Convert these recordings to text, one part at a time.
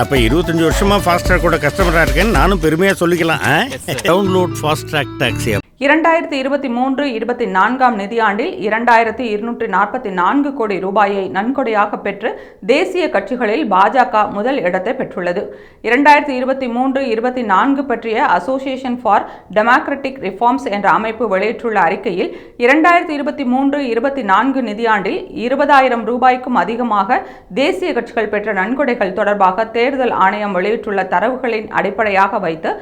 அப்ப இருபத்தஞ்சு வருஷமா ஃபாஸ்ட்ராக் கூட கஸ்டமரா இருக்கேன்னு நானும் பெருமையா சொல்லிக்கலாம் டவுன்லோட் ஃபாஸ்ட்ராக் டாக்ஸி இரண்டாயிரத்தி இருபத்தி மூன்று இருபத்தி நான்காம் நிதியாண்டில் இரண்டாயிரத்தி இருநூற்றி நாற்பத்தி நான்கு கோடி ரூபாயை நன்கொடையாக பெற்று தேசிய கட்சிகளில் பாஜக முதல் இடத்தை பெற்றுள்ளது. இரண்டாயிரத்தி இருபத்தி மூன்று இருபத்தி நான்கு பற்றிய அசோசியேஷன் ஃபார் டெமோக்ராட்டிக் ரிஃபார்ம்ஸ் என்ற அமைப்பு வெளியிட்டுள்ள அறிக்கையில் இரண்டாயிரத்தி இருபத்தி மூன்று இருபத்தி நான்கு நிதியாண்டில் இருபதாயிரம் ரூபாய்க்கும் அதிகமாக தேசிய கட்சிகள் பெற்ற நன்கொடைகள் தொடர்பாக தேர்தல் ஆணையம் வெளியிட்டுள்ள தரவுகளின் அடிப்படையாக வைத்து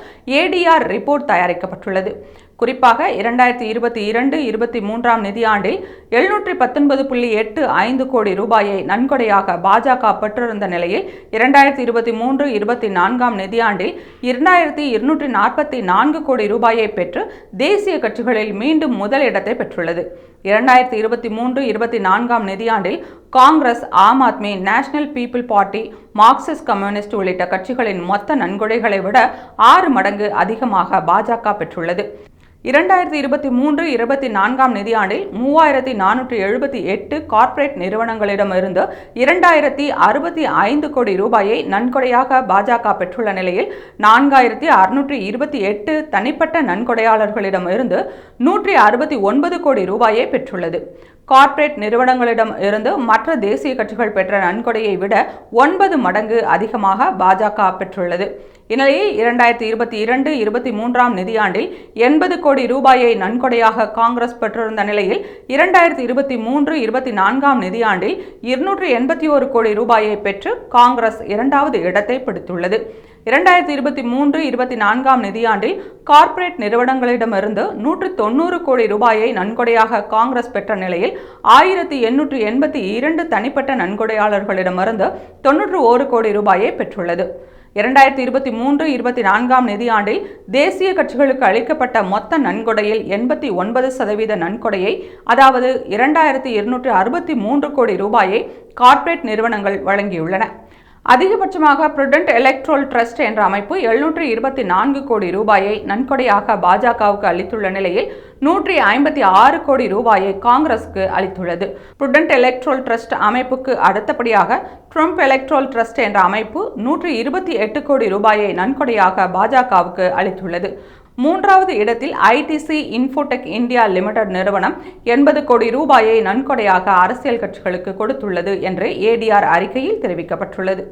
ஏடிஆர் ரிப்போர்ட் தயாரிக்கப்பட்டுள்ளது. குறிப்பாக இரண்டாயிரத்தி இருபத்தி இரண்டு இருபத்தி மூன்றாம் நிதியாண்டில் எழுநூற்றி பத்தொன்பது புள்ளி எட்டு ஐந்து கோடி ரூபாயை நன்கொடையாக பாஜக பெற்றிருந்த நிலையில் இரண்டாயிரத்தி இருபத்தி மூன்று இருபத்தி நான்காம் நிதியாண்டில் இரண்டாயிரத்தி இருநூற்றி நாற்பத்தி நான்கு கோடி ரூபாயை பெற்று தேசிய கட்சிகளில் மீண்டும் முதலிடத்தை பெற்றுள்ளது. இரண்டாயிரத்தி இருபத்தி மூன்று இருபத்தி நான்காம் நிதியாண்டில் Congress Aam Aadmi National People Party Marxist Communist உள்ளிட்ட கட்சிகளின் மொத்த நன்கொடைகளை விட ஆறு மடங்கு அதிகமாக பாஜக பெற்றுள்ளது. இரண்டாயிரத்தி இருபத்தி மூன்று இருபத்தி நான்காம் நிதியாண்டில் மூவாயிரத்தி நானூற்றி எழுபத்தி எட்டு கார்ப்பரேட் நிறுவனங்களிடமிருந்து இரண்டாயிரத்தி அறுபத்தி ஐந்து கோடி ரூபாயை நன்கொடையாக பாஜக பெற்றுள்ள நிலையில் நான்காயிரத்தி அறுநூற்றி இருபத்தி எட்டு தனிப்பட்ட நன்கொடையாளர்களிடமிருந்து நூற்றி அறுபத்தி ஒன்பது கோடி ரூபாயை பெற்றுள்ளது. கார்ப்பரேட் நிறுவனங்களிடம் இருந்து மற்ற தேசிய கட்சிகள் பெற்ற நன்கொடையை விட ஒன்பது மடங்கு அதிகமாக பாஜக பெற்றுள்ளது. இந்நிலையில் இரண்டாயிரத்தி இருபத்தி இரண்டு இருபத்தி மூன்றாம் நிதியாண்டில் எண்பது கோடி ரூபாயை நன்கொடையாக காங்கிரஸ் பெற்றிருந்த நிலையில் இரண்டாயிரத்தி இருபத்தி மூன்று இருபத்தி நான்காம் நிதியாண்டில் இருநூற்று எண்பத்தி ஒரு கோடி ரூபாயை பெற்று காங்கிரஸ் இரண்டாவது இடத்தை பிடித்துள்ளது. இரண்டாயிரத்தி இருபத்தி மூன்று இருபத்தி நான்காம் நிதியாண்டில் கார்ப்பரேட் நிறுவனங்களிடமிருந்து நூற்று தொண்ணூறு கோடி ரூபாயை நன்கொடையாக காங்கிரஸ் பெற்ற நிலையில் ஆயிரத்தி எண்ணூற்று எண்பத்தி இரண்டு தனிப்பட்ட நன்கொடையாளர்களிடமிருந்து தொன்னூற்று ஒரு கோடி ரூபாயை பெற்றுள்ளது. இரண்டாயிரத்தி இருபத்தி மூன்று இருபத்தி நான்காம் நிதியாண்டில் தேசிய கட்சிகளுக்கு அளிக்கப்பட்ட மொத்த நன்கொடையில் எண்பத்தி ஒன்பது சதவீத நன்கொடையை அதாவது இரண்டாயிரத்தி இருநூற்று அறுபத்தி மூன்று கோடி ரூபாயை கார்ப்பரேட் நிறுவனங்கள் வழங்கியுள்ளன. அதிகபட்சமாக ப்ருடென்ட் எலக்ட்ரோல் ட்ரஸ்ட் என்ற அமைப்பு எழுநூற்றி இருபத்தி நான்கு கோடி ரூபாயை நன்கொடையாக பாஜகவுக்கு அளித்துள்ள நிலையில் நூற்றி ஐம்பத்தி ஆறு கோடி ரூபாயை காங்கிரஸுக்கு அளித்துள்ளது. ப்ருடென்ட் எலக்ட்ரோல் ட்ரஸ்ட் அமைப்புக்கு அடுத்தபடியாக ட்ரம்ப் எலக்ட்ரோல் ட்ரஸ்ட் என்ற அமைப்பு நூற்றி இருபத்தி எட்டு கோடி ரூபாயை நன்கொடையாக பாஜகவுக்கு அளித்துள்ளது. மூன்றாவது இடத்தில் ஐடிசி இன்ஃபோடெக் இந்தியா லிமிடெட் நிறுவனம் எண்பது கோடி ரூபாயை நன்கொடையாக அரசியல் கட்சிகளுக்கு கொடுத்துள்ளது என்று ஏடிஆர் அறிக்கையில் தெரிவிக்கப்பட்டுள்ளது.